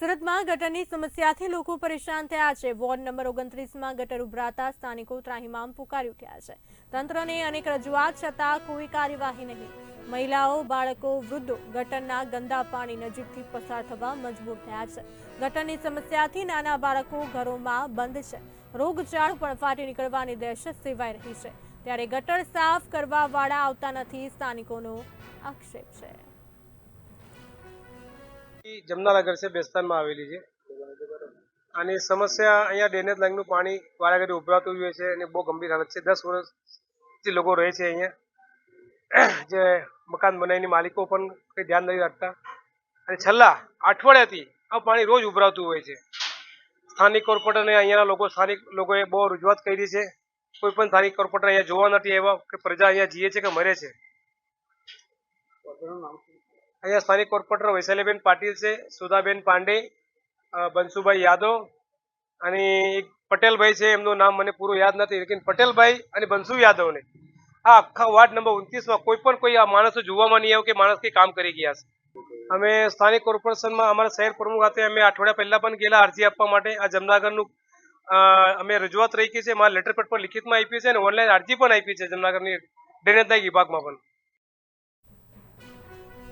સુરતમાં ગટરની સમસ્યાથી લોકો પરેશાન થયા છે. વોર્ડ નંબર ઓગણત્રીસમાં ગટર ઉભરાતા સ્થાનિકો ત્રાહિમામ પુકારી ઉઠ્યા છે. તંત્રને અનેક રજૂઆત છતાં કોઈ કાર્યવાહી નહીં. મહિલાઓ, બાળકો, વૃદ્ધો ગટરના ગંદા પાણી નજીકથી પસાર થવા મજબૂર થયા છે. ગટરની સમસ્યાથી નાના બાળકો ઘરોમાં બંધ છે. રોગચાળો પણ ફાટી નીકળવાની દહેશત સેવાઈ રહી છે. ત્યારે ગટર સાફ કરવા વાળા આવતા નથી. સ્થાનિકોનો આક્ષેપ છે. જમનાનગર છે, બેસ્તાનમાં આવેલી છે. અને સમસ્યા અહીંયા ડેનેજ લાઈનનું પાણી વારાઘડી ઉભરાતું હોય છે અને બહુ ગંભીર હાલત છે. દસ વર્ષથી લોકો રહે છે અહીંયા. જે મકાન બનાવીને માલિકો પણ કંઈ ધ્યાન નથી રાખતા. અને છેલ્લા અઠવાડિયાથી આ પાણી રોજ ઉભરાતું હોય છે. સ્થાનિક કોર્પોરેટર અને અહીંયાના લોકો, સ્થાનિક લોકોએ બહુ રજૂઆત કરી છે. કોઈ પણ સ્થાનિક કોર્પોરેટર અહીંયા જોવા નથી એવા કે પ્રજા અહીંયા જીએ છે કે મરે છે. અહીંયા સ્થાનિક કોર્પોરેટર વૈશાલીબેન પાટીલ છે, સુધાબેન પાંડે બંશુભાઈ યાદવ અને એક પટેલભાઈ છે, એમનું નામ મને પૂરું યાદ નથી. લેકિન પટેલભાઈ અને બંશુ યાદવને આ આખા વાર્ડ નંબર ઉનત્રીસમાં કોઈ પણ કોઈ આ માણસો જોવામાં નહીં આવ્યો કે માણસ કંઈ કામ કરી ગયા છે. અમે સ્થાનિક કોર્પોરેશનમાં અમારા શહેર પ્રમુખ ખાતે અમે અઠવાડિયા પહેલા પણ ગયેલા અરજી આપવા માટે આ જમનાગરનું અમે રજૂઆત રહી છે. મારા લેટર પેડ લિખિતમાં આપી છે અને ઓનલાઈન અરજી પણ આપી છે જમનાગરની ડ્રેનેજના વિભાગમાં પણ.